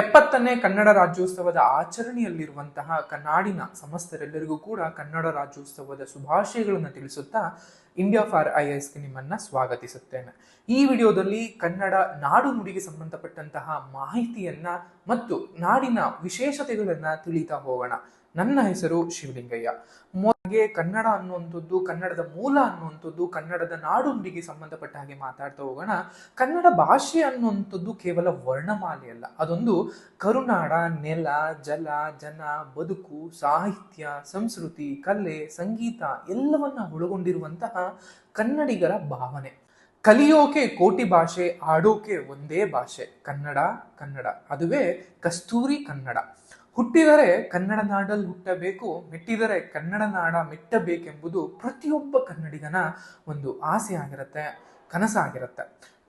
ಎಪ್ಪತ್ತನೇ ಕನ್ನಡ ರಾಜ್ಯೋತ್ಸವದ ಆಚರಣೆಯಲ್ಲಿರುವಂತಹ ಕನ್ನಾಡಿನ ಸಮಸ್ತರೆಲ್ಲರಿಗೂ ಕೂಡ ಕನ್ನಡ ರಾಜ್ಯೋತ್ಸವದ ಶುಭಾಶಯಗಳನ್ನು ತಿಳಿಸುತ್ತಾ ಇಂಡಿಯಾ ಫಾರ್ ಐ ಎಸ್ಗೆ ನಿಮ್ಮನ್ನ ಸ್ವಾಗತಿಸುತ್ತೇನೆ. ಈ ವಿಡಿಯೋದಲ್ಲಿ ಕನ್ನಡ ನಾಡು ನುಡಿಗೆ ಸಂಬಂಧಪಟ್ಟಂತಹ ಮಾಹಿತಿಯನ್ನ ಮತ್ತು ನಾಡಿನ ವಿಶೇಷತೆಗಳನ್ನ ತಿಳಿತಾ ಹೋಗೋಣ. ನನ್ನ ಹೆಸರು ಶಿವಲಿಂಗಯ್ಯ. ಮೊದಲಿಗೆ ಕನ್ನಡ ಅನ್ನುವಂಥದ್ದು, ಕನ್ನಡದ ಮೂಲ ಅನ್ನುವಂಥದ್ದು, ಕನ್ನಡದ ನಾಡೊಂದಿಗೆ ಸಂಬಂಧಪಟ್ಟ ಹಾಗೆ ಮಾತಾಡ್ತಾ ಹೋಗೋಣ. ಕನ್ನಡ ಭಾಷೆ ಅನ್ನುವಂಥದ್ದು ಕೇವಲ ವರ್ಣಮಾಲೆ ಅಲ್ಲ. ಅದೊಂದು ಕರುನಾಡ, ನೆಲ, ಜಲ, ಜನ, ಬದುಕು, ಸಾಹಿತ್ಯ, ಸಂಸ್ಕೃತಿ, ಕಲೆ, ಸಂಗೀತ ಎಲ್ಲವನ್ನ ಒಳಗೊಂಡಿರುವಂತಹ ಕನ್ನಡಿಗರ ಭಾವನೆ. ಕಲಿಯೋಕೆ ಕೋಟಿ ಭಾಷೆ, ಆಡೋಕೆ ಒಂದೇ ಭಾಷೆ. ಕನ್ನಡ ಕನ್ನಡ. ಅದುವೇ ಕಸ್ತೂರಿ ಕನ್ನಡ. ಹುಟ್ಟಿದರೆ ಕನ್ನಡ ನಾಡಲ್ಲಿ ಹುಟ್ಟಬೇಕು ಮೆಟ್ಟಿದರೆ ಕನ್ನಡ ನಾಡ ಮೆಟ್ಟಬೇಕೆಂಬುದು ಪ್ರತಿಯೊಬ್ಬ ಕನ್ನಡಿಗನ ಒಂದು ಆಸೆ ಆಗಿರುತ್ತೆ ಕನಸಾಗಿರುತ್ತೆ.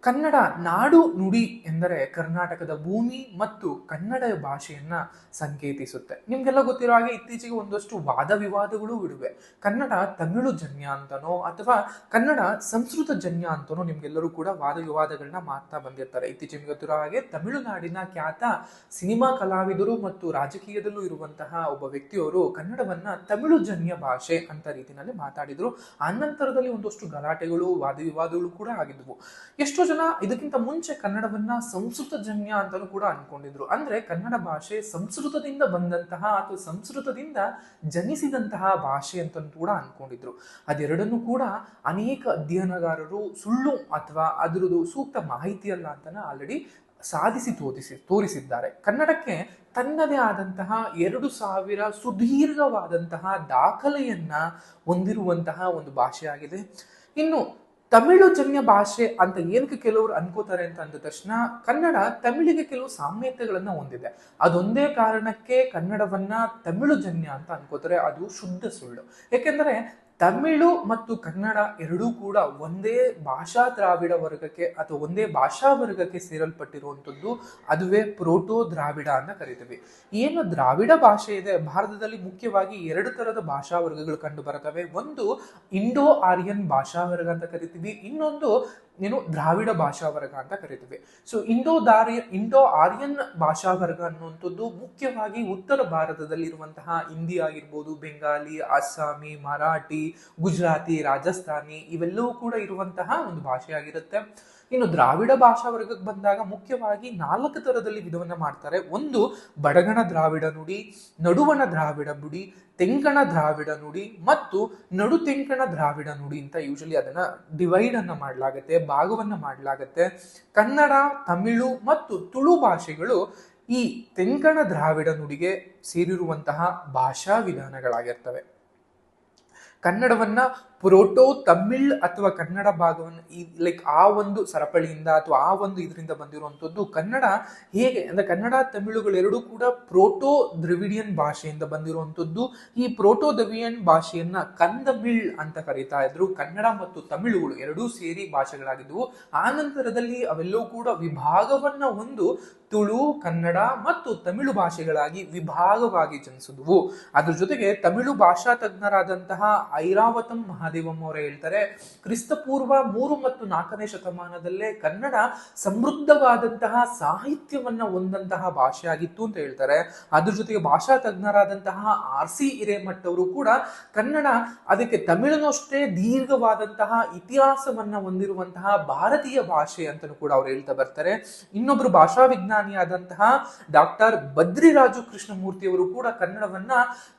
ಕನ್ನಡ ನಾಡು ನುಡಿ ಎಂದರೆ ಕರ್ನಾಟಕದ ಭೂಮಿ ಮತ್ತು ಕನ್ನಡ ಭಾಷೆಯನ್ನ ಸಂಕೇತಿಸುತ್ತೆ. ನಿಮ್ಗೆಲ್ಲ ಗೊತ್ತಿರೋ ಹಾಗೆ ಇತ್ತೀಚೆಗೆ ಒಂದಷ್ಟು ವಾದ ವಿವಾದಗಳು ಇಡುವೆ. ಕನ್ನಡ ತಮಿಳು ಜನ್ಯ ಅಂತನೋ ಅಥವಾ ಕನ್ನಡ ಸಂಸ್ಕೃತ ಜನ್ಯ ಅಂತನೋ ನಿಮ್ಗೆಲ್ಲರೂ ಕೂಡ ವಾದ ವಿವಾದಗಳನ್ನ ಮಾಡ್ತಾ ಬಂದಿರ್ತಾರೆ. ಇತ್ತೀಚೆಗೆ ಗೊತ್ತಿರೋ ಹಾಗೆ ತಮಿಳುನಾಡಿನ ಖ್ಯಾತ ಸಿನಿಮಾ ಕಲಾವಿದರು ಮತ್ತು ರಾಜಕೀಯದಲ್ಲೂ ಇರುವಂತಹ ಒಬ್ಬ ವ್ಯಕ್ತಿಯವರು ಕನ್ನಡವನ್ನ ತಮಿಳು ಜನ್ಯ ಭಾಷೆ ಅಂತ ರೀತಿಯಲ್ಲಿ ಮಾತಾಡಿದ್ರು. ನಂತರದಲ್ಲಿ ಒಂದಷ್ಟು ಗಲಾಟೆಗಳು, ವಾದ ವಿವಾದಗಳು ಕೂಡ ಆಗಿದ್ವು. ಎಷ್ಟೋ ಜನ ಇದಕ್ಕಿಂತ ಮುಂಚೆ ಕನ್ನಡವನ್ನ ಸಂಸ್ಕೃತ ಜನ್ಯ ಅಂತಲೂ ಕೂಡ ಅನ್ಕೊಂಡಿದ್ರು. ಅಂದ್ರೆ ಕನ್ನಡ ಭಾಷೆ ಸಂಸ್ಕೃತದಿಂದ ಬಂದಂತಹ ಅಥವಾ ಸಂಸ್ಕೃತದಿಂದ ಜನಿಸಿದಂತಹ ಭಾಷೆ ಅಂತ ಕೂಡ ಅನ್ಕೊಂಡಿದ್ರು. ಅದೆರಡನ್ನು ಕೂಡ ಅನೇಕ ಅಧ್ಯಯನಗಾರರು ಸುಳ್ಳು ಅಥವಾ ಅದರದ್ದು ಸೂಕ್ತ ಮಾಹಿತಿ ಅಲ್ಲ ಅಂತಾನೆ ಆಲ್ರೆಡಿ ಸಾಧಿಸಿ ತೋರಿಸಿ, ತೋರಿಸಿದ್ದಾರೆ. ಕನ್ನಡಕ್ಕೆ ತನ್ನದೇ ಆದಂತಹ ಎರಡು ಸಾವಿರ ಸುದೀರ್ಘವಾದಂತಹ ದಾಖಲೆಯನ್ನ ಹೊಂದಿರುವಂತಹ ಒಂದು ಭಾಷೆಯಾಗಿದೆ. ಇನ್ನು ತಮಿಳು ಜನ್ಯ ಭಾಷೆ ಅಂತ ಏನಕ್ಕೆ ಕೆಲವರು ಅನ್ಕೋತಾರೆ ಅಂತ ಅಂದ ತಕ್ಷಣ ಕನ್ನಡ ತಮಿಳಿಗೆ ಕೆಲವು ಸಾಮ್ಯತೆಗಳನ್ನ ಹೊಂದಿದೆ. ಅದೊಂದೇ ಕಾರಣಕ್ಕೆ ಕನ್ನಡವನ್ನ ತಮಿಳು ಜನ್ಯ ಅಂತ ಅನ್ಕೋತಾರೆ. ಅದು ಶುದ್ಧ ಸುಳ್ಳು. ಯಾಕೆಂದ್ರೆ ತಮಿಳು ಮತ್ತು ಕನ್ನಡ ಎರಡೂ ಕೂಡ ಒಂದೇ ಭಾಷಾ ದ್ರಾವಿಡ ವರ್ಗಕ್ಕೆ ಅಥವಾ ಒಂದೇ ಭಾಷಾ ವರ್ಗಕ್ಕೆ ಸೇರಲ್ಪಟ್ಟಿರುವಂಥದ್ದು ಅದುವೇ ಪ್ರೋಟೋ ದ್ರಾವಿಡ ಅಂತ ಕರಿತೀವಿ. ಏನು ದ್ರಾವಿಡ ಭಾಷೆ ಇದೆ? ಭಾರತದಲ್ಲಿ ಮುಖ್ಯವಾಗಿ ಎರಡು ತರದ ಭಾಷಾ ವರ್ಗಗಳು ಕಂಡು ಒಂದು ಇಂಡೋ ಆರ್ಯನ್ ಭಾಷಾ ವರ್ಗ ಅಂತ ಕರಿತೀವಿ. ಇನ್ನೊಂದು ಏನು ದ್ರಾವಿಡ ಭಾಷಾ ವರ್ಗ ಅಂತ ಕರಿತೀವಿ. ಸೊ ಇಂಡೋ ದಾರ್ಯ ಇಂಡೋ ಆರ್ಯನ್ ಭಾಷಾ ವರ್ಗ ಅನ್ನುವಂಥದ್ದು ಮುಖ್ಯವಾಗಿ ಉತ್ತರ ಭಾರತದಲ್ಲಿರುವಂತಹ ಹಿಂದಿ ಆಗಿರ್ಬೋದು, ಬೆಂಗಾಲಿ, ಅಸ್ಸಾಮಿ, ಮರಾಠಿ ಗುಜರಾತಿ, ರಾಜಸ್ಥಾನಿ ಇವೆಲ್ಲವೂ ಕೂಡ ಇರುವಂತಹ ಒಂದು ಭಾಷೆಯಾಗಿರುತ್ತೆ. ಇನ್ನು ದ್ರಾವಿಡ ಭಾಷಾ ವರ್ಗಕ್ಕೆ ಬಂದಾಗ ಮುಖ್ಯವಾಗಿ ನಾಲ್ಕು ಥರದಲ್ಲಿ ವಿಧವನ್ನ ಮಾಡ್ತಾರೆ. ಒಂದು, ಬಡಗಣ ದ್ರಾವಿಡ ನುಡಿ, ನಡುವಣ ದ್ರಾವಿಡ ನುಡಿ, ತೆಂಕಣ ದ್ರಾವಿಡ ನುಡಿ ಮತ್ತು ನಡು ತೆಂಕಣ ದ್ರಾವಿಡ ನುಡಿ ಅಂತ ಯೂಶಲಿ ಅದನ್ನ ಡಿವೈಡ್ ಅನ್ನ ಮಾಡಲಾಗತ್ತೆ, ಭಾಗವನ್ನ ಮಾಡಲಾಗತ್ತೆ. ಕನ್ನಡ, ತಮಿಳು ಮತ್ತು ತುಳು ಭಾಷೆಗಳು ಈ ತೆಂಕಣ ದ್ರಾವಿಡ ನುಡಿಗೆ ಸೇರಿರುವಂತಹ ಭಾಷಾ ವಿಧಾನಗಳಾಗಿರ್ತವೆ. ಕನ್ನಡವನ್ನ ಪ್ರೋಟೋ, ತಮಿಳ್ ಅಥವಾ ಕನ್ನಡ ಭಾಗವನ್ನು ಈ ಲೈಕ್ ಆ ಒಂದು ಸರಪಳಿಯಿಂದ ಅಥವಾ ಆ ಒಂದು ಇದರಿಂದ ಬಂದಿರುವಂಥದ್ದು ಕನ್ನಡ ಹೇಗೆ? ಅಂದರೆ ಕನ್ನಡ ತಮಿಳುಗಳೆರಡೂ ಕೂಡ ಪ್ರೋಟೋ ದ್ರವಿಡಿಯನ್ ಭಾಷೆಯಿಂದ ಬಂದಿರುವಂಥದ್ದು. ಈ ಪ್ರೋಟೋ ದ್ರವಿಡಿಯನ್ ಭಾಷೆಯನ್ನ ಕಂದಮಿಳ್ ಅಂತ ಕರೀತಾ ಇದ್ರು. ಕನ್ನಡ ಮತ್ತು ತಮಿಳುಗಳು ಎರಡೂ ಸೇರಿ ಭಾಷೆಗಳಾಗಿದ್ದವು ಆ ನಂತರದಲ್ಲಿ ಅವೆಲ್ಲವೂ ಕೂಡ ವಿಭಾಗವನ್ನ ಒಂದು ತುಳು, ಕನ್ನಡ ಮತ್ತು ತಮಿಳು ಭಾಷೆಗಳಾಗಿ ವಿಭಾಗವಾಗಿ ಜನಿಸಿದವು. ಅದ್ರ ಜೊತೆಗೆ ತಮಿಳು ಭಾಷಾ ತಜ್ಞರಾದಂತಹ ಐರಾವತಂ ಮಹಾದೇವಂ ಅವರೇ ಹೇಳ್ತಾರೆ, ಕ್ರಿಸ್ತಪೂರ್ವ ಮೂರು ಮತ್ತು ನಾಲ್ಕನೇ ಶತಮಾನದಲ್ಲೇ ಕನ್ನಡ ಸಮೃದ್ಧವಾದಂತಹ ಸಾಹಿತ್ಯವನ್ನ ಹೊಂದಂತಹ ಭಾಷೆಯಾಗಿತ್ತು ಅಂತ ಹೇಳ್ತಾರೆ. ಅದ್ರ ಜೊತೆಗೆ ಭಾಷಾ ತಜ್ಞರಾದಂತಹ ಆರ್ ಸಿ ಹಿರೇಮಠ್ ಅವರು ಕೂಡ ಕನ್ನಡ, ಅದಕ್ಕೆ ತಮಿಳನಷ್ಟೇ ದೀರ್ಘವಾದಂತಹ ಇತಿಹಾಸವನ್ನ ಹೊಂದಿರುವಂತಹ ಭಾರತೀಯ ಭಾಷೆ ಅಂತಲೂ ಕೂಡ ಅವ್ರು ಹೇಳ್ತಾ ಬರ್ತಾರೆ. ಇನ್ನೊಬ್ರು ಭಾಷಾ ವಿಜ್ಞಾನಿಯಾದಂತಹ ಡಾಕ್ಟರ್ ಬದ್ರಿರಾಜು ಕೃಷ್ಣಮೂರ್ತಿಯವರು ಕೂಡ ಕನ್ನಡವನ್ನ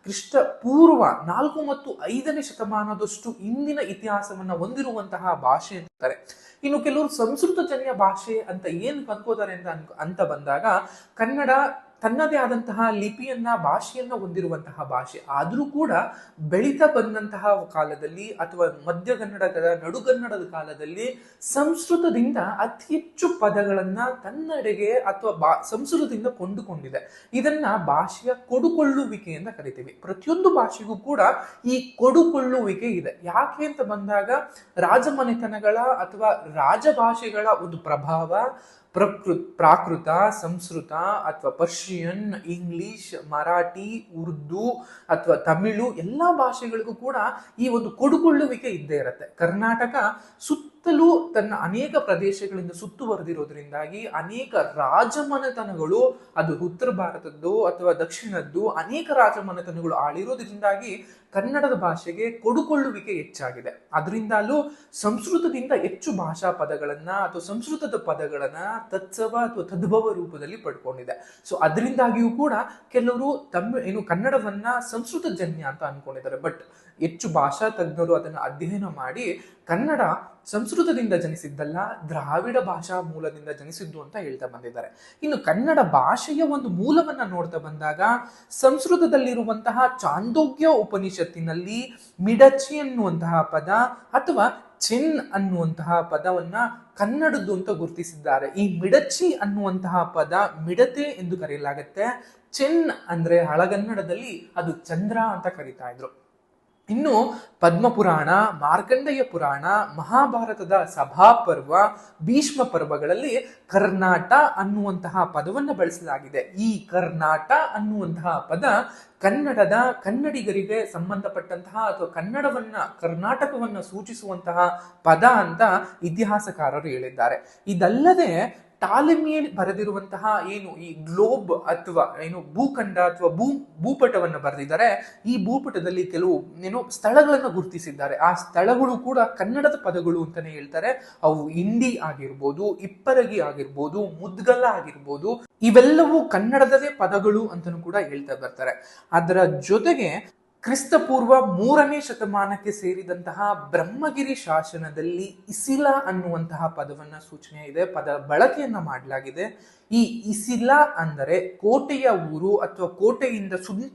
ಕ್ರಿಸ್ತ ಪೂರ್ವ ನಾಲ್ಕು ಮತ್ತು ಐದನೇ ಶತಮಾನದಷ್ಟು ಇಂದಿನ ಇತಿಹಾಸವನ್ನ ಹೊಂದಿರುವಂತಹ ಭಾಷೆ ಅಂತಾರೆ. ಇನ್ನು ಕೆಲವರು ಸಂಸ್ಕೃತ ಜನ್ಯ ಭಾಷೆ ಅಂತ ಏನ್ ಅನ್ಕೋತಾರೆ ಅಂತ ಅನ್ಕೊ ಅಂತ ಬಂದಾಗ ಕನ್ನಡ ತನ್ನದೇ ಆದಂತಹ ಲಿಪಿಯನ್ನ, ಭಾಷೆಯನ್ನ ಹೊಂದಿರುವಂತಹ ಭಾಷೆ. ಆದರೂ ಕೂಡ ಬೆಳೀತಾ ಬಂದಂತಹ ಕಾಲದಲ್ಲಿ ಅಥವಾ ಮಧ್ಯಗನ್ನಡದ ನಡುಗನ್ನಡದ ಕಾಲದಲ್ಲಿ ಸಂಸ್ಕೃತದಿಂದ ಅತಿ ಹೆಚ್ಚು ಪದಗಳನ್ನ ತನ್ನಡೆಗೆ ಅಥವಾ ಬಾ, ಸಂಸ್ಕೃತದಿಂದ ಕೊಂಡುಕೊಂಡಿದೆ. ಇದನ್ನ ಭಾಷೆಯ ಕೊಡುಕೊಳ್ಳುವಿಕೆ ಅಂತ ಕರಿತೀವಿ. ಪ್ರತಿಯೊಂದು ಭಾಷೆಗೂ ಕೂಡ ಈ ಕೊಡುಕೊಳ್ಳುವಿಕೆ ಇದೆ. ಯಾಕೆ ಅಂತ ಬಂದಾಗ ರಾಜಮನೆತನಗಳ ಅಥವಾ ರಾಜಭಾಷೆಗಳ ಒಂದು ಪ್ರಭಾವ ಪ್ರಕೃತ್ ಪ್ರಾಕೃತ, ಸಂಸ್ಕೃತ ಅಥವಾ ಪರ್ಷಿಯನ್, ಇಂಗ್ಲಿಷ್, ಮರಾಠಿ, ಉರ್ದು ಅಥವಾ ತಮಿಳು ಎಲ್ಲ ಭಾಷೆಗಳಿಗೂ ಕೂಡ ಈ ಒಂದು ಕೊಡುಕೊಳ್ಳುವಿಕೆ ಇದ್ದೇ ಇರುತ್ತೆ. ಕರ್ನಾಟಕ ಸುತ್ತ ಸುತ್ತಲೂ ತನ್ನ ಅನೇಕ ಪ್ರದೇಶಗಳಿಂದ ಸುತ್ತುವರೆದಿರೋದ್ರಿಂದಾಗಿ ಅನೇಕ ರಾಜಮನೆತನಗಳು, ಅದು ಉತ್ತರ ಭಾರತದ್ದು ಅಥವಾ ದಕ್ಷಿಣದ್ದು, ಅನೇಕ ರಾಜಮನೆತನಗಳು ಆಳಿರೋದ್ರಿಂದಾಗಿ ಕನ್ನಡದ ಭಾಷೆಗೆ ಕೊಡುಕೊಳ್ಳುವಿಕೆ ಹೆಚ್ಚಾಗಿದೆ. ಅದರಿಂದಲೂ ಸಂಸ್ಕೃತದಿಂದ ಹೆಚ್ಚು ಭಾಷಾ ಪದಗಳನ್ನ ಅಥವಾ ಸಂಸ್ಕೃತದ ಪದಗಳನ್ನ ತತ್ಸವ ಅಥವಾ ತದ್ಭವ ರೂಪದಲ್ಲಿ ಪಡ್ಕೊಂಡಿದೆ. ಸೊ ಅದರಿಂದಾಗಿಯೂ ಕೂಡ ಕೆಲವರು ತಮ್ಮ, ಏನು ಕನ್ನಡವನ್ನ ಸಂಸ್ಕೃತ ಜನ್ಯ ಅಂತ ಅನ್ಕೊಂಡಿದ್ದಾರೆ. ಬಟ್ ಹೆಚ್ಚು ಭಾಷಾ ತಜ್ಞರು ಅದನ್ನು ಅಧ್ಯಯನ ಮಾಡಿ ಕನ್ನಡ ಸಂಸ್ಕೃತದಿಂದ ಜನಿಸಿದ್ದಲ್ಲ, ದ್ರಾವಿಡ ಭಾಷಾ ಮೂಲದಿಂದ ಜನಿಸಿದ್ದು ಅಂತ ಹೇಳ್ತಾ ಬಂದಿದ್ದಾರೆ. ಇನ್ನು ಕನ್ನಡ ಭಾಷೆಯ ಒಂದು ಮೂಲವನ್ನ ನೋಡ್ತಾ ಬಂದಾಗ ಸಂಸ್ಕೃತದಲ್ಲಿರುವಂತಹ ಚಾಂದೋಗ್ಯ ಉಪನಿಷತ್ತಿನಲ್ಲಿ ಮಿಡಚಿ ಅನ್ನುವಂತಹ ಪದ ಅಥವಾ ಚೆನ್ ಅನ್ನುವಂತಹ ಪದವನ್ನ ಕನ್ನಡದ್ದು ಅಂತ ಗುರುತಿಸಿದ್ದಾರೆ. ಈ ಮಿಡಚಿ ಅನ್ನುವಂತಹ ಪದ ಮಿಡತೆ ಎಂದು ಕರೆಯಲಾಗತ್ತೆ. ಚೆನ್ ಅಂದ್ರೆ ಹಳಗನ್ನಡದಲ್ಲಿ ಅದು ಚಂದ್ರ ಅಂತ ಕರೀತಾ ಇದ್ರು. ಇನ್ನು ಪದ್ಮಪುರಾಣ, ಮಾರ್ಕಂಡೇಯ ಪುರಾಣ, ಮಹಾಭಾರತದ ಸಭಾಪರ್ವ, ಭೀಷ್ಮ ಪರ್ವಗಳಲ್ಲಿ ಕರ್ನಾಟ ಅನ್ನುವಂತಹ ಪದವನ್ನು ಬಳಸಲಾಗಿದೆ. ಈ ಕರ್ನಾಟ ಅನ್ನುವಂತಹ ಪದ ಕನ್ನಡದ ಕನ್ನಡಿಗರಿಗೆ ಸಂಬಂಧಪಟ್ಟಂತಹ ಅಥವಾ ಕನ್ನಡವನ್ನ, ಕರ್ನಾಟಕವನ್ನ ಸೂಚಿಸುವಂತಹ ಪದ ಅಂತ ಇತಿಹಾಸಕಾರರು ಹೇಳಿದ್ದಾರೆ. ಇದಲ್ಲದೆ ಟಾಲೆಮಿಯಲ್ಲಿ ಬರೆದಿರುವಂತಹ ಏನು ಈ ಗ್ಲೋಬ್ ಅಥವಾ ಏನು ಭೂಖಂಡ ಅಥವಾ ಭೂ, ಭೂಪಟವನ್ನು ಬರೆದಿದ್ದಾರೆ, ಈ ಭೂಪಟದಲ್ಲಿ ಕೆಲವು ಏನು ಸ್ಥಳಗಳನ್ನು ಗುರುತಿಸಿದ್ದಾರೆ. ಆ ಸ್ಥಳಗಳು ಕೂಡ ಕನ್ನಡದ ಪದಗಳು ಅಂತಾನೆ ಹೇಳ್ತಾರೆ. ಅವು ಹಿಂದಿ ಆಗಿರ್ಬೋದು, ಇಪ್ಪರಗಿ ಆಗಿರ್ಬೋದು ಮುದ್ಗಲ್ಲ ಆಗಿರ್ಬೋದು, ಇವೆಲ್ಲವೂ ಕನ್ನಡದದೇ ಪದಗಳು ಅಂತಲೂ ಕೂಡ ಹೇಳ್ತಾ ಬರ್ತಾರೆ. ಅದರ ಜೊತೆಗೆ ಕ್ರಿಸ್ತಪೂರ್ವ ಮೂರನೇ ಶತಮಾನಕ್ಕೆ ಸೇರಿದಂತಹ ಬ್ರಹ್ಮಗಿರಿ ಶಾಸನದಲ್ಲಿ ಇಸಿಲ ಅನ್ನುವಂತಹ ಪದವನ್ನ ಸೂಚನೆ ಇದೆ ಪದ ಬಳಕೆಯನ್ನ ಮಾಡಲಾಗಿದೆ. ಈ ಇಸಿಲಾ ಅಂದರೆ ಕೋಟೆಯ ಊರು ಅಥವಾ ಕೋಟೆಯಿಂದ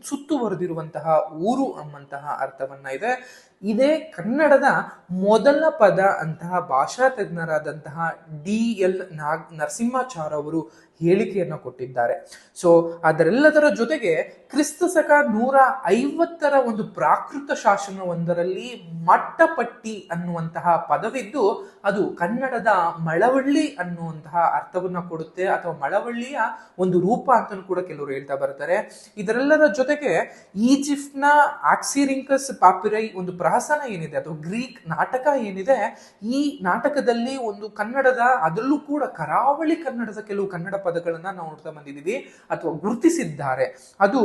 ಸುತ್ತುವರೆದಿರುವಂತಹ ಊರು ಎಂಬಂತಹ ಅರ್ಥವನ್ನ ಇದೆ. ಇದೇ ಕನ್ನಡದ ಮೊದಲ ಪದ ಅಂತಹ ಭಾಷಾ ತಜ್ಞರಾದಂತಹ ಡಿ ಎಲ್ ನಾಗ್, ನರಸಿಂಹಾಚಾರ್ ಅವರು ಹೇಳಿಕೆಯನ್ನು ಕೊಟ್ಟಿದ್ದಾರೆ. ಸೊ ಅದರೆಲ್ಲದರ ಜೊತೆಗೆ ಕ್ರಿಸ್ತ ಶಕ ನೂರ ಐವತ್ತರ ಒಂದು ಪ್ರಾಕೃತ ಶಾಸನವೊಂದರಲ್ಲಿ ಮಟ್ಟಪಟ್ಟಿ ಅನ್ನುವಂತಹ ಪದವಿದ್ದು ಅದು ಕನ್ನಡದ ಮಳವಳ್ಳಿ ಅನ್ನುವಂತಹ ಅರ್ಥವನ್ನು ಕೊಡುತ್ತೆ ಅಥವಾ ಮಳವಳ್ಳಿಯ ಒಂದು ರೂಪ ಅಂತಲೂ ಕೂಡ ಕೆಲವರು ಹೇಳ್ತಾ ಬರ್ತಾರೆ. ಇದರೆಲ್ಲರ ಜೊತೆಗೆ ಈಜಿಪ್ಟ್ನ ಆಕ್ಸಿರಿಂಕಸ್ ಪಾಪಿರೈ ಒಂದು ಪ್ರಹಸನ ಏನಿದೆ, ಅಥವಾ ಗ್ರೀಕ್ ನಾಟಕ ಏನಿದೆ, ಈ ನಾಟಕದಲ್ಲಿ ಒಂದು ಕನ್ನಡದ, ಅದರಲ್ಲೂ ಕೂಡ ಕರಾವಳಿ ಕನ್ನಡದ ಕೆಲವು ಕನ್ನಡ ಪದಗಳನ್ನ ನಾವು ನೋಡ್ತಾ ಬಂದಿದ್ದೀವಿ, ಅಥವಾ ಗುರುತಿಸಿದ್ದಾರೆ. ಅದು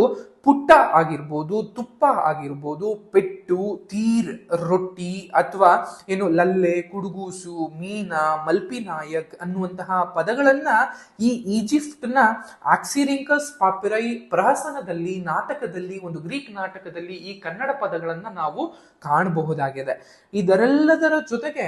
ಪುಟ್ಟ ಆಗಿರ್ಬೋದು, ತುಪ್ಪ ಆಗಿರ್ಬೋದು, ಪೆಟ್ಟು, ತೀರ್, ರೊಟ್ಟಿ, ಅಥವಾ ಏನು ಲಲ್ಲೆ, ಕುಡುಗೂಸು, ಮೀನ, ಮಲ್ಪಿನಾಯಕ್ ಅನ್ನುವಂತಹ ಪದಗಳನ್ನ ಈ ಈಜಿಪ್ಟ್ನ ಆಕ್ಸಿರಿಂಕಸ್ ಪಾಪಿರೈ ಪ್ರಹಸನದಲ್ಲಿ ನಾಟಕದಲ್ಲಿ, ಒಂದು ಗ್ರೀಕ್ ನಾಟಕದಲ್ಲಿ ಈ ಕನ್ನಡ ಪದಗಳನ್ನು ನಾವು ಕಾಣಬಹುದಾಗಿದೆ. ಇದರೆಲ್ಲದರ ಜೊತೆಗೆ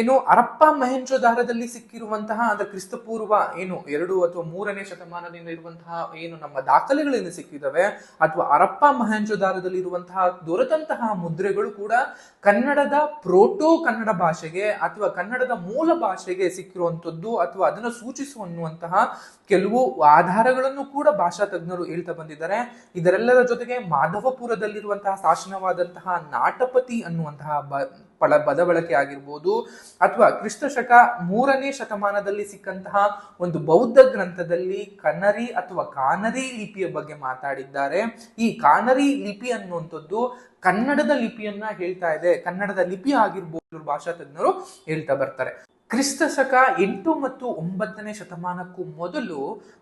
ಏನು ಅರಪ್ಪ ಮಹೇಂಜೋದಾರದಲ್ಲಿ ಸಿಕ್ಕಿರುವಂತಹ, ಅಂದ್ರೆ ಕ್ರಿಸ್ತಪೂರ್ವ ಏನು ಎರಡು ಅಥವಾ ಮೂರನೇ ಶತಮಾನದಿಂದ ಇರುವಂತಹ ಏನು ನಮ್ಮ ದಾಖಲೆಗಳಿಂದ ಸಿಕ್ಕಿದವೆ, ಅಥವಾ ಅರಪ್ಪ ಮಹೇಂಜೋದಾರದಲ್ಲಿ ಇರುವಂತಹ ದೊರೆತಂತಹ ಮುದ್ರೆಗಳು ಕೂಡ ಕನ್ನಡದ ಪ್ರೋಟೋ ಕನ್ನಡ ಭಾಷೆಗೆ ಅಥವಾ ಕನ್ನಡದ ಮೂಲ ಭಾಷೆಗೆ ಸಿಕ್ಕಿರುವಂತದ್ದು ಅಥವಾ ಅದನ್ನು ಸೂಚಿಸುವಂತಹ ಕೆಲವು ಆಧಾರಗಳನ್ನು ಕೂಡ ಭಾಷಾ ತಜ್ಞರು ಹೇಳ್ತಾ ಬಂದಿದ್ದಾರೆ. ಇದರೆಲ್ಲರ ಜೊತೆಗೆ ಮಾಧವಪುರದಲ್ಲಿರುವಂತಹ ಶಾಸನವಾದಂತಹ ನಾಟಪತಿ ಅನ್ನುವಂತಹ ಪಳ ಪದ ಬಳಕೆ ಆಗಿರ್ಬೋದು ಅಥವಾ ಕ್ರಿಸ್ತ ಶಕ ಮೂರನೇ ಶತಮಾನದಲ್ಲಿ ಸಿಕ್ಕಂತಹ ಒಂದು ಬೌದ್ಧ ಗ್ರಂಥದಲ್ಲಿ ಕನ್ನರಿ ಅಥವಾ ಕಾನರಿ ಲಿಪಿಯ ಬಗ್ಗೆ ಮಾತಾಡಿದ್ದಾರೆ. ಈ ಕಾನರಿ ಲಿಪಿ ಅನ್ನುವಂಥದ್ದು ಕನ್ನಡದ ಲಿಪಿಯನ್ನ ಹೇಳ್ತಾ ಇದೆ. ಕನ್ನಡದ ಲಿಪಿ ಆಗಿರ್ಬೋದು ಭಾಷಾ ತಜ್ಞರು ಹೇಳ್ತಾ ಬರ್ತಾರೆ. ಕ್ರಿಸ್ತ ಶಕ ಎಂಟು ಮತ್ತು ಒಂಬತ್ತನೇ ಶತಮಾನಕ್ಕೂ ಮೊದಲು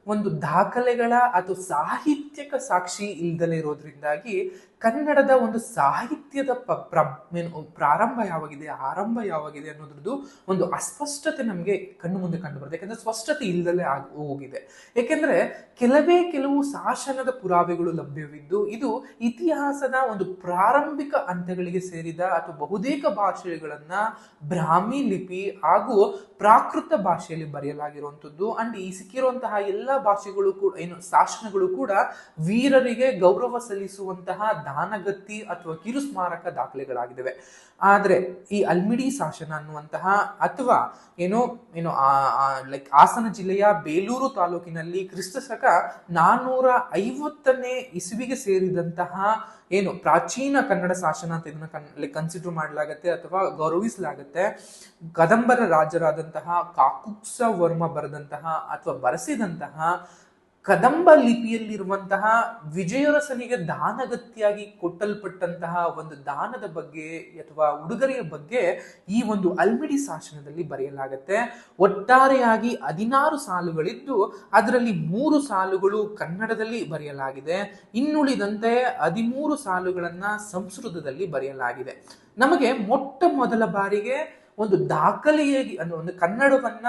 ಒಂದು ದಾಖಲೆಗಳ ಅಥವಾ ಸಾಹಿತ್ಯಕ ಸಾಕ್ಷಿ ಇಲ್ದಲೇ ಇರೋದ್ರಿಂದಾಗಿ ಕನ್ನಡದ ಒಂದು ಸಾಹಿತ್ಯದ ಪ ಪ್ರ ಏನು ಪ್ರಾರಂಭ ಯಾವಾಗಿದೆ, ಆರಂಭ ಯಾವಾಗಿದೆ ಅನ್ನೋದ್ರದ್ದು ಒಂದು ಅಸ್ಪಷ್ಟತೆ ನಮಗೆ ಕಣ್ಣು ಮುಂದೆ ಕಂಡು ಬರುತ್ತೆ. ಯಾಕಂದ್ರೆ ಸ್ಪಷ್ಟತೆ ಇಲ್ಲದಲ್ಲೇ ಆಗಿ ಹೋಗಿದೆ. ಏಕೆಂದರೆ ಕೆಲವೇ ಕೆಲವು ಶಾಸನದ ಪುರಾವೆಗಳು ಲಭ್ಯವಿದ್ದು, ಇದು ಇತಿಹಾಸದ ಒಂದು ಪ್ರಾರಂಭಿಕ ಹಂತಗಳಿಗೆ ಸೇರಿದ ಅಥವಾ ಬಹುತೇಕ ಭಾಷೆಗಳನ್ನ ಬ್ರಾಹ್ಮಿ ಲಿಪಿ ಹಾಗೂ ಪ್ರಾಕೃತ ಭಾಷೆಯಲ್ಲಿ ಬರೆಯಲಾಗಿರುವಂಥದ್ದು. ಅಂಡ್ ಈ ಸಿಕ್ಕಿರುವಂತಹ ಎಲ್ಲ ಭಾಷೆಗಳು ಕೂಡ, ಏನು ಶಾಸನಗಳು ಕೂಡ ವೀರರಿಗೆ ಗೌರವ ಸಲ್ಲಿಸುವಂತಹ ದಾನಗತ್ತಿ ಅಥವಾ ಕಿರು ಸ್ಮಾರಕ ದಾಖಲೆಗಳಾಗಿದ್ದಾವೆ. ಆದರೆ ಈ ಅಲ್ಮಿಡಿ ಶಾಸನ ಅನ್ನುವಂತಹ ಅಥವಾ ಏನೋ, ಏನು ಲೈಕ್ ಹಾಸನ ಜಿಲ್ಲೆಯ ಬೇಲೂರು ತಾಲೂಕಿನಲ್ಲಿ ಕ್ರಿಸ್ತ ಶಕ ನಾನ್ನೂರ ಐವತ್ತನೇ ಇಸುವಿಗೆ ಸೇರಿದಂತಹ ಏನು ಪ್ರಾಚೀನ ಕನ್ನಡ ಶಾಸನ ಅಂತ ಇದನ್ನ ಕನ್ ಲೈಕ್ ಕನ್ಸಿಡರ್ ಮಾಡಲಾಗತ್ತೆ ಅಥವಾ ಗೌರವಿಸಲಾಗತ್ತೆ. ಕದಂಬರ ರಾಜರಾದಂತಹ ಕಾಕುಕ್ಸ ವರ್ಮ ಬರೆದಂತಹ ಅಥವಾ ಬರೆಸಿದಂತಹ ಕದಂಬ ಲಿಪಿಯಲ್ಲಿರುವಂತಹ ವಿಜಯರಸನಿಗೆ ದಾನಗತಿಯಾಗಿ ಕೊಟ್ಟಲ್ಪಟ್ಟಂತಹ ಒಂದು ದಾನದ ಬಗ್ಗೆ ಅಥವಾ ಉಡುಗೊರೆಯ ಬಗ್ಗೆ ಈ ಒಂದು ಅಲ್ಮಿಡಿ ಶಾಸನದಲ್ಲಿ ಬರೆಯಲಾಗುತ್ತೆ. ಒಟ್ಟಾರೆಯಾಗಿ ಹದಿನಾರು ಸಾಲುಗಳಿದ್ದು ಅದರಲ್ಲಿ ಮೂರು ಸಾಲುಗಳು ಕನ್ನಡದಲ್ಲಿ ಬರೆಯಲಾಗಿದೆ. ಇನ್ನುಳಿದಂತೆ ಹದಿಮೂರು ಸಾಲುಗಳನ್ನ ಸಂಸ್ಕೃತದಲ್ಲಿ ಬರೆಯಲಾಗಿದೆ. ನಮಗೆ ಮೊಟ್ಟ ಮೊದಲ ಬಾರಿಗೆ ಒಂದು ದಾಖಲೆಯಾಗಿ, ಅಂದ್ರೆ ಒಂದು ಕನ್ನಡವನ್ನ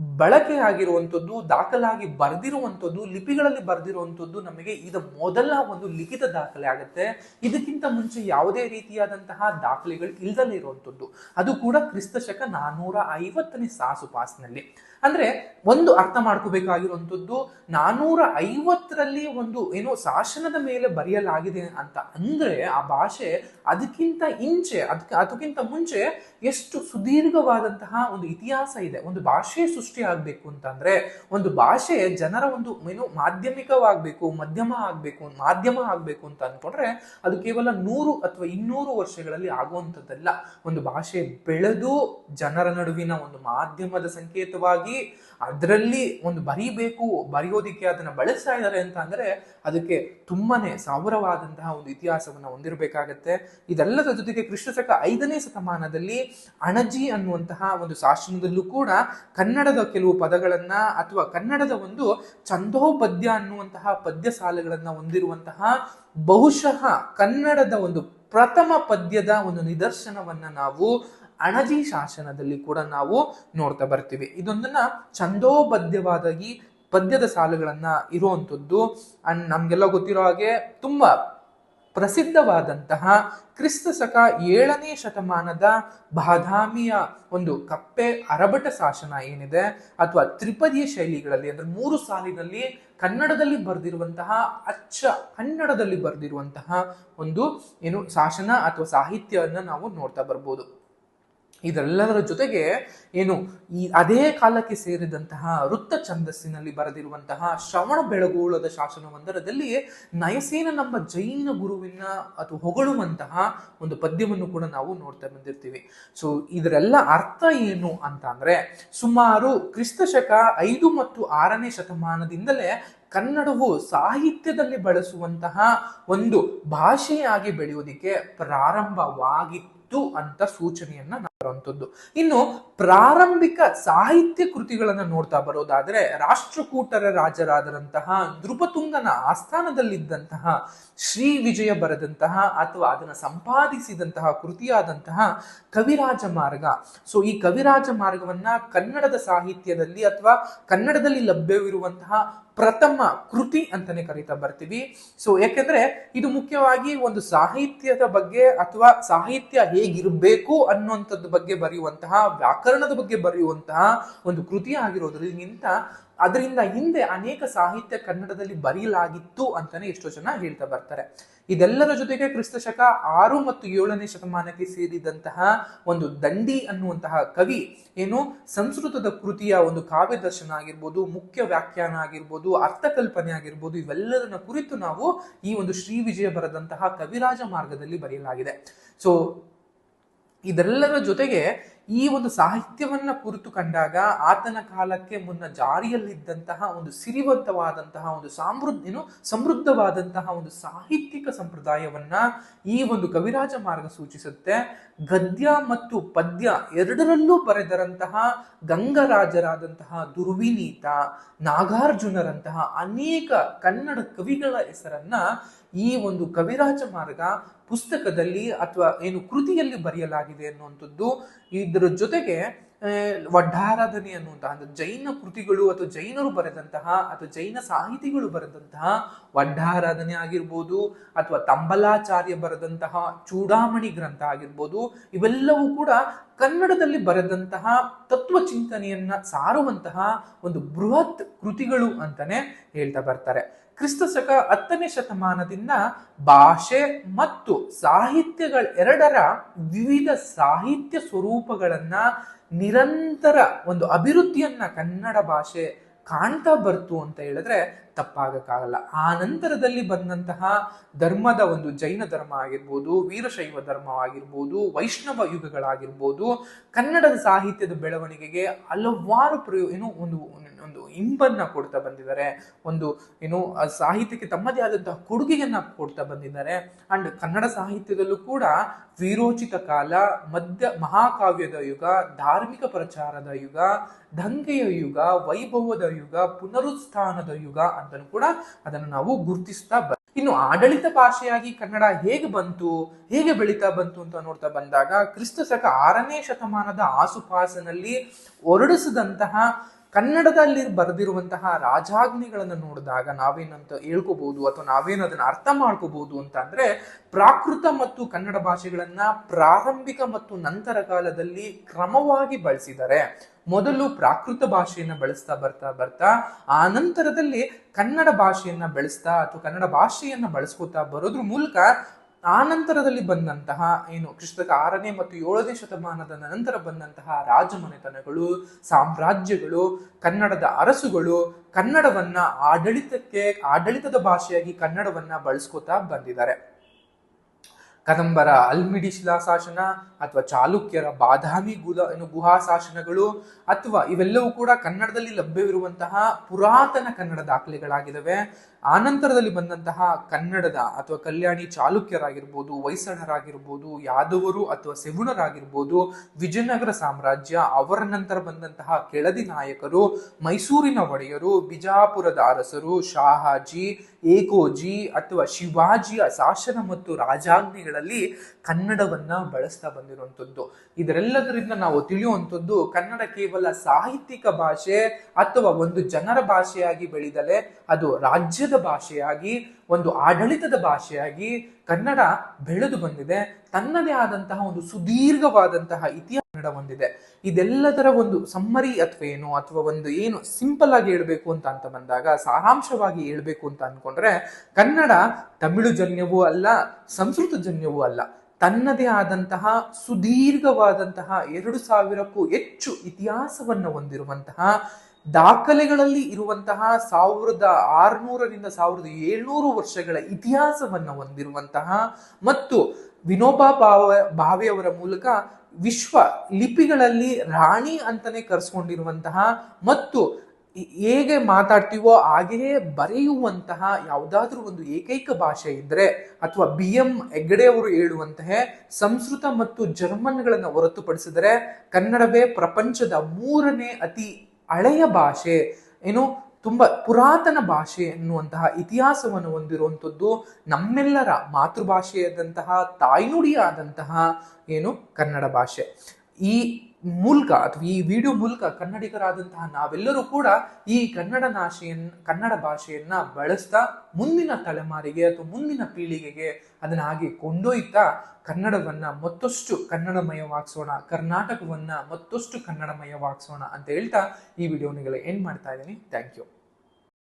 ಬಳಕೆ ಆಗಿರುವಂಥದ್ದು, ದಾಖಲಾಗಿ ಬರೆದಿರುವಂಥದ್ದು, ಲಿಪಿಗಳಲ್ಲಿ ಬರೆದಿರುವಂಥದ್ದು ನಮಗೆ ಇದು ಮೊದಲ ಒಂದು ಲಿಖಿತ ದಾಖಲೆ ಆಗುತ್ತೆ. ಇದಕ್ಕಿಂತ ಮುಂಚೆ ಯಾವುದೇ ರೀತಿಯಾದಂತಹ ದಾಖಲೆಗಳು ಇಲ್ದಲೇ ಇರುವಂಥದ್ದು. ಅದು ಕೂಡ ಕ್ರಿಸ್ತ ಶಕ ನಾನ್ನೂರ ಐವತ್ತನೇ ಸಾಸುಪಾಸ್ನಲ್ಲಿ. ಅಂದ್ರೆ ಒಂದು ಅರ್ಥ ಮಾಡ್ಕೋಬೇಕಾಗಿರುವಂಥದ್ದು, ನಾನೂರ ಐವತ್ತರಲ್ಲಿ ಒಂದು ಏನು ಶಾಸನದ ಮೇಲೆ ಬರೆಯಲಾಗಿದೆ ಅಂತ. ಅಂದ್ರೆ ಆ ಭಾಷೆ ಅದಕ್ಕಿಂತ ಇಂಚೆ ಅದಕ್ಕೆ ಅದಕ್ಕಿಂತ ಮುಂಚೆ ಎಷ್ಟು ಸುದೀರ್ಘವಾದಂತಹ ಒಂದು ಇತಿಹಾಸ ಇದೆ, ಒಂದು ಭಾಷೆ ಸೃಷ್ಟಿ ಆಗ್ಬೇಕು ಅಂತಂದ್ರೆ, ಒಂದು ಭಾಷೆ ಜನರ ಒಂದು ಏನು ಮಾಧ್ಯಮಿಕವಾಗಬೇಕು, ಮಧ್ಯಮ ಆಗ್ಬೇಕು, ಮಾಧ್ಯಮ ಆಗಬೇಕು ಅಂತ ಅನ್ಕೊಂಡ್ರೆ ಅದು ಕೇವಲ ನೂರು ಅಥವಾ ಇನ್ನೂರು ವರ್ಷಗಳಲ್ಲಿ ಆಗುವಂಥದ್ದಲ್ಲ. ಒಂದು ಭಾಷೆ ಬೆಳೆದು ಜನರ ನಡುವಿನ ಒಂದು ಮಾಧ್ಯಮದ ಸಂಕೇತವಾಗಿ ಅದರಲ್ಲಿ ಒಂದು ಬರೀಬೇಕು, ಬರೆಯೋದಿಕ್ಕೆ ಅದನ್ನ ಬಳಸ್ತಾ ಇದ್ದಾರೆ ಅಂತ ಅಂದ್ರೆ ಅದಕ್ಕೆ ತುಂಬಾನೇ ಸಾವಿರವಾದಂತಹ ಒಂದು ಇತಿಹಾಸವನ್ನ ಹೊಂದಿರಬೇಕಾಗತ್ತೆ. ಇದೆಲ್ಲದ ಜೊತೆಗೆ ಕ್ರಿಸ್ತಶಕ ಐದನೇ ಶತಮಾನದಲ್ಲಿ ಅಣಜಿ ಅನ್ನುವಂತಹ ಒಂದು ಶಾಸನದಲ್ಲೂ ಕೂಡ ಕನ್ನಡದ ಕೆಲವು ಪದಗಳನ್ನ ಅಥವಾ ಕನ್ನಡದ ಒಂದು ಛಂದೋಪದ್ಯ ಅನ್ನುವಂತಹ ಪದ್ಯ ಸಾಲುಗಳನ್ನ ಹೊಂದಿರುವಂತಹ ಬಹುಶಃ ಕನ್ನಡದ ಒಂದು ಪ್ರಥಮ ಪದ್ಯದ ಒಂದು ನಿದರ್ಶನವನ್ನ ನಾವು ಅಣಜಿ ಶಾಸನದಲ್ಲಿ ಕೂಡ ನಾವು ನೋಡ್ತಾ ಬರ್ತೀವಿ. ಇದೊಂದನ್ನ ಚಂದೋಬದ್ಧವಾದಾಗಿ ಪದ್ಯದ ಸಾಲುಗಳನ್ನ ಇರುವಂಥದ್ದು. ಅಂಡ್ ನಮ್ಗೆಲ್ಲ ಗೊತ್ತಿರೋ ಹಾಗೆ ತುಂಬಾ ಪ್ರಸಿದ್ಧವಾದಂತಹ ಕ್ರಿಸ್ತ ಶಕ ಏಳನೇ ಶತಮಾನದ ಬಾದಾಮಿಯ ಒಂದು ಕಪ್ಪೆ ಅರಬಟ ಶಾಸನ ಏನಿದೆ, ಅಥವಾ ತ್ರಿಪದಿಯ ಶೈಲಿಗಳಲ್ಲಿ ಅಂದ್ರೆ ಮೂರು ಸಾಲಿನಲ್ಲಿ ಕನ್ನಡದಲ್ಲಿ ಬರೆದಿರುವಂತಹ, ಅಚ್ಚ ಕನ್ನಡದಲ್ಲಿ ಬರೆದಿರುವಂತಹ ಒಂದು ಏನು ಶಾಸನ ಅಥವಾ ಸಾಹಿತ್ಯವನ್ನು ನಾವು ನೋಡ್ತಾ ಬರ್ಬೋದು. ಇದೆಲ್ಲದರ ಜೊತೆಗೆ ಏನು ಈ ಅದೇ ಕಾಲಕ್ಕೆ ಸೇರಿದಂತಹ ವೃತ್ತ ಛಂದಸ್ಸಿನಲ್ಲಿ ಬರೆದಿರುವಂತಹ ಶ್ರವಣ ಬೆಳಗೋಳದ ಶಾಸನವೊಂದರದಲ್ಲಿ ನಯಸೇನ ನಮ್ಮ ಜೈನ ಗುರುವಿನ ಅಥವಾ ಹೊಗಳುವಂತಹ ಒಂದು ಪದ್ಯವನ್ನು ಕೂಡ ನಾವು ನೋಡ್ತಾ ಬಂದಿರ್ತೀವಿ. ಸೊ ಇದರೆಲ್ಲ ಅರ್ಥ ಏನು ಅಂತ ಅಂದ್ರೆ ಸುಮಾರು ಕ್ರಿಸ್ತ ಶಕ ಐದು ಮತ್ತು ಆರನೇ ಶತಮಾನದಿಂದಲೇ ಕನ್ನಡವು ಸಾಹಿತ್ಯದಲ್ಲಿ ಬಳಸುವಂತಹ ಒಂದು ಭಾಷೆಯಾಗಿ ಬೆಳೆಯೋದಿಕ್ಕೆ ಪ್ರಾರಂಭವಾಗಿತ್ತು ಅಂತ ಸೂಚನೆಯನ್ನ ಮಾಡುವಂಥದ್ದು ಇನ್ನು ಪ್ರಾರಂಭಿಕ ಸಾಹಿತ್ಯ ಕೃತಿಗಳನ್ನ ನೋಡ್ತಾ ಬರೋದಾದ್ರೆ ರಾಷ್ಟ್ರಕೂಟರ ರಾಜರಾದರಂತಹ ನೃಪತುಂಗನ ಆಸ್ಥಾನದಲ್ಲಿದ್ದಂತಹ ಶ್ರೀ ವಿಜಯ ಬರೆದಂತಹ ಅಥವಾ ಅದನ್ನ ಸಂಪಾದಿಸಿದಂತಹ ಕೃತಿಯಾದಂತಹ ಕವಿರಾಜ ಮಾರ್ಗ. ಸೊ ಈ ಕವಿರಾಜ ಮಾರ್ಗವನ್ನ ಕನ್ನಡದ ಸಾಹಿತ್ಯದಲ್ಲಿ ಅಥವಾ ಕನ್ನಡದಲ್ಲಿ ಲಭ್ಯವಿರುವಂತಹ ಪ್ರಥಮ ಕೃತಿ ಅಂತಾನೆ ಕರಿತಾ ಬರ್ತೀವಿ. ಸೊ ಯಾಕೆಂದ್ರೆ ಇದು ಮುಖ್ಯವಾಗಿ ಒಂದು ಸಾಹಿತ್ಯದ ಬಗ್ಗೆ ಅಥವಾ ಸಾಹಿತ್ಯ ಹೇಗಿರಬೇಕು ಅನ್ನುವಂಥದ್ದು ಬಗ್ಗೆ ಬರೆಯುವಂತಹ, ವ್ಯಾಕರಣದ ಬಗ್ಗೆ ಬರೆಯುವಂತಹ ಒಂದು ಕೃತಿ ಆಗಿರೋದ್ರಿಂದ ಅದರಿಂದ ಹಿಂದೆ ಅನೇಕ ಸಾಹಿತ್ಯ ಕನ್ನಡದಲ್ಲಿ ಬರೆಯಲಾಗಿತ್ತು ಅಂತಾನೆ ಎಷ್ಟೋ ಜನ ಹೇಳ್ತಾ ಬರ್ತಾರೆ. ಇದೆಲ್ಲರ ಜೊತೆಗೆ ಕ್ರಿಸ್ತ ಶಕ ಆರು ಮತ್ತು ಏಳನೇ ಶತಮಾನಕ್ಕೆ ಸೇರಿದಂತಹ ಒಂದು ದಂಡಿ ಅನ್ನುವಂತಹ ಕವಿ, ಏನು ಸಂಸ್ಕೃತದ ಕೃತಿಯ ಒಂದು ಕಾವ್ಯ ದರ್ಶನ ಆಗಿರ್ಬೋದು, ಮುಖ್ಯ ವ್ಯಾಖ್ಯಾನ ಆಗಿರ್ಬೋದು, ಅರ್ಥಕಲ್ಪನೆ ಆಗಿರ್ಬೋದು ಇವೆಲ್ಲದನ್ನ ಕುರಿತು ನಾವು ಈ ಒಂದು ಶ್ರೀ ವಿಜಯ ಬರೆದಂತಹ ಕವಿರಾಜ ಮಾರ್ಗದಲ್ಲಿ ಬರೆಯಲಾಗಿದೆ. ಸೊ ಇದೆಲ್ಲರ ಜೊತೆಗೆ ಈ ಒಂದು ಸಾಹಿತ್ಯವನ್ನ ಕುರಿತು ಕಂಡಾಗ ಆತನ ಕಾಲಕ್ಕೆ ಮುನ್ನ ಜಾರಿಯಲ್ಲಿದ್ದಂತಹ ಒಂದು ಸಿರಿವಂತವಾದಂತಹ ಒಂದು ಸಮೃದ್ಧ ಏನು ಸಮೃದ್ಧವಾದಂತಹ ಒಂದು ಸಾಹಿತ್ಯಿಕ ಸಂಪ್ರದಾಯವನ್ನ ಈ ಒಂದು ಕವಿರಾಜ ಮಾರ್ಗ ಸೂಚಿಸುತ್ತೆ. ಗದ್ಯ ಮತ್ತು ಪದ್ಯ ಎರಡರಲ್ಲೂ ಬರೆದರಂತಹ ಗಂಗರಾಜರಾದಂತಹ ದುರ್ವಿನೀತ, ನಾಗಾರ್ಜುನರಂತಹ ಅನೇಕ ಕನ್ನಡ ಕವಿಗಳ ಹೆಸರನ್ನ ಈ ಒಂದು ಕವಿರಾಜ ಮಾರ್ಗ ಪುಸ್ತಕದಲ್ಲಿ ಅಥವಾ ಏನು ಕೃತಿಯಲ್ಲಿ ಬರೆಯಲಾಗಿದೆ ಅನ್ನುವಂಥದ್ದು ಇದರ ಜೊತೆಗೆ ವಡ್ಡಾರಾಧನೆ ಅನ್ನುವಂತಹ, ಅಂದ್ರೆ ಜೈನ ಕೃತಿಗಳು ಅಥವಾ ಜೈನರು ಬರೆದಂತಹ ಅಥವಾ ಜೈನ ಸಾಹಿತಿಗಳು ಬರೆದಂತಹ ವಡ್ಡಾರಾಧನೆ ಆಗಿರ್ಬೋದು ಅಥವಾ ತಂಬಲಾಚಾರ್ಯ ಬರೆದಂತಹ ಚೂಡಾಮಣಿ ಗ್ರಂಥ ಆಗಿರ್ಬೋದು, ಇವೆಲ್ಲವೂ ಕೂಡ ಕನ್ನಡದಲ್ಲಿ ಬರೆದಂತಹ ತತ್ವ ಚಿಂತನೆಯನ್ನ ಸಾರುವಂತಹ ಒಂದು ಬೃಹತ್ ಕೃತಿಗಳು ಅಂತಾನೆ ಹೇಳ್ತಾ ಬರ್ತಾರೆ. ಕ್ರಿಸ್ತ ಶಕ ಹತ್ತನೇ ಶತಮಾನದಿಂದ ಭಾಷೆ ಮತ್ತು ಸಾಹಿತ್ಯಗಳ ಎರಡರ ವಿವಿಧ ಸಾಹಿತ್ಯ ಸ್ವರೂಪಗಳನ್ನ ನಿರಂತರ ಒಂದು ಅಭಿವೃದ್ಧಿಯನ್ನ ಕನ್ನಡ ಭಾಷೆ ಕಾಣ್ತಾ ಬರ್ತು ಅಂತ ಹೇಳಿದ್ರೆ ತಪ್ಪಾಗಕ್ಕಾಗಲ್ಲ. ಆ ನಂತರದಲ್ಲಿ ಬಂದಂತಹ ಧರ್ಮದ ಒಂದು ಜೈನ ಧರ್ಮ ಆಗಿರ್ಬೋದು, ವೀರಶೈವ ಧರ್ಮ ಆಗಿರ್ಬೋದು ವೈಷ್ಣವ ಯುಗಗಳಾಗಿರ್ಬೋದು, ಕನ್ನಡದ ಸಾಹಿತ್ಯದ ಬೆಳವಣಿಗೆಗೆ ಹಲವಾರು ಪ್ರಯೋ ಏನು ಒಂದು ಒಂದು ಇಂಬನ್ನ ಕೊಡ್ತಾ ಬಂದಿದ್ದಾರೆ. ಒಂದು, ಏನು ಸಾಹಿತ್ಯಕ್ಕೆ ತಮ್ಮದೇ ಆದಂತಹ ಕೊಡುಗೆಯನ್ನ ಕೊಡ್ತಾ ಬಂದಿದ್ದಾರೆ. ಅಂಡ್ ಕನ್ನಡ ಸಾಹಿತ್ಯದಲ್ಲೂ ಕೂಡ ವೀರೋಚಿತ ಕಾಲ, ಮಧ್ಯ ಮಹಾಕಾವ್ಯದ ಯುಗ, ಧಾರ್ಮಿಕ ಪ್ರಚಾರದ ಯುಗ, ದಂಗೆಯ ಯುಗ, ವೈಭವದ ಯುಗ, ಪುನರುತ್ಥಾನದ ಯುಗ ಅಂತಲೂ ಕೂಡ ಅದನ್ನು ನಾವು ಗುರುತಿಸ್ತಾ ಬ ಇನ್ನು ಆಡಳಿತ ಭಾಷೆಯಾಗಿ ಕನ್ನಡ ಹೇಗೆ ಬಂತು, ಹೇಗೆ ಬೆಳೀತಾ ಬಂತು ಅಂತ ನೋಡ್ತಾ ಬಂದಾಗ ಕ್ರಿಸ್ತ ಶಕ ಆರನೇ ಶತಮಾನದ ಆಸುಪಾಸಿನಲ್ಲಿ ಹೊರಡಿಸಿದಂತಹ ಕನ್ನಡದಲ್ಲಿ ಬರೆದಿರುವಂತಹ ರಾಜಾಜ್ಞೆಗಳನ್ನು ನೋಡಿದಾಗ ನಾವೇನಂತ ಹೇಳ್ಕೋಬಹುದು ಅಥವಾ ನಾವೇನು ಅದನ್ನ ಅರ್ಥ ಮಾಡ್ಕೋಬಹುದು ಅಂತ ಅಂದ್ರೆ ಪ್ರಾಕೃತ ಮತ್ತು ಕನ್ನಡ ಭಾಷೆಗಳನ್ನ ಪ್ರಾರಂಭಿಕ ಮತ್ತು ನಂತರ ಕಾಲದಲ್ಲಿ ಕ್ರಮವಾಗಿ ಬಳಸಿದ್ದಾರೆ ಮೊದಲು ಪ್ರಾಕೃತ ಭಾಷೆಯನ್ನ ಬಳಸ್ತಾ ಬರ್ತಾ ಬರ್ತಾ ಆ ನಂತರದಲ್ಲಿ ಕನ್ನಡ ಭಾಷೆಯನ್ನ ಬೆಳೆಸ್ತಾ ಅಥವಾ ಕನ್ನಡ ಭಾಷೆಯನ್ನ ಬಳಸ್ಕೊತಾ ಬರೋದ್ರ ಮೂಲಕ ಆ ನಂತರದಲ್ಲಿ ಬಂದಂತಹ ಏನು ಕ್ರಿಸ್ತಕ ಆರನೇ ಮತ್ತು ಏಳನೇ ಶತಮಾನದ ನಂತರ ಬಂದಂತಹ ರಾಜಮನೆತನಗಳು, ಸಾಮ್ರಾಜ್ಯಗಳು, ಕನ್ನಡದ ಅರಸುಗಳು ಕನ್ನಡವನ್ನ ಆಡಳಿತಕ್ಕೆ, ಆಡಳಿತದ ಭಾಷೆಯಾಗಿ ಕನ್ನಡವನ್ನ ಬಳಸ್ಕೋತಾ ಬಂದಿದ್ದಾರೆ. ಕದಂಬರ ಅಲ್ಮಿಡಿ ಶಿಲಾಶಾಸನ ಅಥವಾ ಚಾಲುಕ್ಯರ ಬಾದಾಮಿ ಗುಲ ಏನು ಗುಹಾ ಶಾಸನಗಳು ಅಥವಾ ಇವೆಲ್ಲವೂ ಕೂಡ ಕನ್ನಡದಲ್ಲಿ ಲಭ್ಯವಿರುವಂತಹ ಪುರಾತನ ಕನ್ನಡ ದಾಖಲೆಗಳಾಗಿದ್ದಾವೆ. ಆನಂತರದಲ್ಲಿ ಬಂದಂತಹ ಕನ್ನಡದ ಅಥವಾ ಕಲ್ಯಾಣಿ ಚಾಲುಕ್ಯರಾಗಿರ್ಬೋದು, ಹೊಯ್ಸಳರಾಗಿರ್ಬೋದು, ಯಾದವರು ಅಥವಾ ಸೆಗುಣರಾಗಿರ್ಬೋದು, ವಿಜಯನಗರ ಸಾಮ್ರಾಜ್ಯ, ಅವರ ನಂತರ ಬಂದಂತಹ ಕೆಳದಿ ನಾಯಕರು, ಮೈಸೂರಿನ ಒಡೆಯರು, ಬಿಜಾಪುರದ ಅರಸರು, ಶಾಹಾಜಿ, ಏಕೋಜಿ ಅಥವಾ ಶಿವಾಜಿಯ ಶಾಸನ ಮತ್ತು ರಾಜಾಜ್ಞೆಗಳಲ್ಲಿ ಕನ್ನಡವನ್ನ ಬಳಸ್ತಾ ಬಂದಿರುವಂಥದ್ದು. ಇದರೆಲ್ಲದರಿಂದ ನಾವು ತಿಳಿಯುವಂಥದ್ದು ಕನ್ನಡ ಕೇವಲ ಸಾಹಿತ್ಯಿಕ ಭಾಷೆ ಅಥವಾ ಒಂದು ಜನರ ಭಾಷೆಯಾಗಿ ಬೆಳೆದಲೆ ಅದು ರಾಜ್ಯದ ಭಾಷೆಯಾಗಿ, ಒಂದು ಆಡಳಿತದ ಭಾಷೆಯಾಗಿ ಕನ್ನಡ ಬೆಳೆದು ಬಂದಿದೆ. ತನ್ನದೇ ಆದಂತಹ ಒಂದು ಸುದೀರ್ಘವಾದಂತಹ ಇತಿಹಾಸ ಕನ್ನಡ ಹೊಂದಿದೆ. ಇದೆಲ್ಲದರ ಒಂದು ಸಮ್ಮರಿ ಅಥವಾ ಏನು, ಅಥವಾ ಒಂದು ಏನು ಸಿಂಪಲ್ ಆಗಿ ಹೇಳ್ಬೇಕು ಅಂತ ಅಂತ ಬಂದಾಗ, ಸಾರಾಂಶವಾಗಿ ಹೇಳ್ಬೇಕು ಅಂತ ಅನ್ಕೊಂಡ್ರೆ, ಕನ್ನಡ ತಮಿಳು ಜನ್ಯವೂ ಅಲ್ಲ, ಸಂಸ್ಕೃತ ಜನ್ಯವೂ ಅಲ್ಲ. ತನ್ನದೇ ಆದಂತಹ ಸುದೀರ್ಘವಾದಂತಹ ಎರಡು ಸಾವಿರಕ್ಕೂ ಹೆಚ್ಚು ಇತಿಹಾಸವನ್ನು ಹೊಂದಿರುವಂತಹ ದಾಖಲೆಗಳಲ್ಲಿ ಇರುವಂತಹ ಸಾವಿರದ ಆರುನೂರರಿಂದ ಸಾವಿರದ ಏಳ್ನೂರು ವರ್ಷಗಳ ಇತಿಹಾಸವನ್ನು ಹೊಂದಿರುವಂತಹ ಮತ್ತು ವಿನೋಬಾ ಭಾವ, ಭಾವೆಯವರ ಮೂಲಕ ವಿಶ್ವ ಲಿಪಿಗಳಲ್ಲಿ ರಾಣಿ ಅಂತಲೇ ಕರೆಸ್ಕೊಂಡಿರುವಂತಹ ಮತ್ತು ಹೇಗೆ ಮಾತಾಡ್ತೀವೋ ಹಾಗೆಯೇ ಬರೆಯುವಂತಹ ಯಾವುದಾದ್ರೂ ಒಂದು ಏಕೈಕ ಭಾಷೆ ಇದ್ರೆ ಅಥವಾ ಬಿ ಎಂ ಹೆಗ್ಗಡೆ ಅವರು ಹೇಳುವಂತಹ ಸಂಸ್ಕೃತ ಮತ್ತು ಜರ್ಮನ್ಗಳನ್ನು ಹೊರತುಪಡಿಸಿದರೆ ಕನ್ನಡವೇ ಪ್ರಪಂಚದ ಮೂರನೇ ಅತಿ ಹಳೆಯ ಭಾಷೆ, ಏನು ತುಂಬ ಪುರಾತನ ಭಾಷೆ ಎನ್ನುವಂತಹ ಇತಿಹಾಸವನ್ನು ಹೊಂದಿರುವಂಥದ್ದು ನಮ್ಮೆಲ್ಲರ ಮಾತೃಭಾಷೆಯಾದಂತಹ, ತಾಯ್ನುಡಿಯಾದಂತಹ ಏನು ಕನ್ನಡ ಭಾಷೆ. ಈ ಮೂಲಕ ಅಥವಾ ಈ ವಿಡಿಯೋ ಮೂಲಕ ಕನ್ನಡಿಗರಾದಂತಹ ನಾವೆಲ್ಲರೂ ಕೂಡ ಈ ಕನ್ನಡ ಭಾಷೆಯನ್ನ ಕನ್ನಡ ಭಾಷೆಯನ್ನ ಬಳಸ್ತಾ ಮುಂದಿನ ತಲೆಮಾರಿಗೆ ಅಥವಾ ಮುಂದಿನ ಪೀಳಿಗೆಗೆ ಅದನ್ನ ಹಾಗೆ ಕೊಂಡೊಯ್ತಾ ಕನ್ನಡವನ್ನ ಮತ್ತಷ್ಟು ಕನ್ನಡಮಯವಾಗಿಸೋಣ, ಕರ್ನಾಟಕವನ್ನ ಮತ್ತಷ್ಟು ಕನ್ನಡಮಯವಾಗಿಸೋಣ ಅಂತ ಹೇಳ್ತಾ ಈ ವಿಡಿಯೋನಿಗೆಲ್ಲ ಏನ್ ಮಾಡ್ತಾ ಇದ್ದೀನಿ. Thank you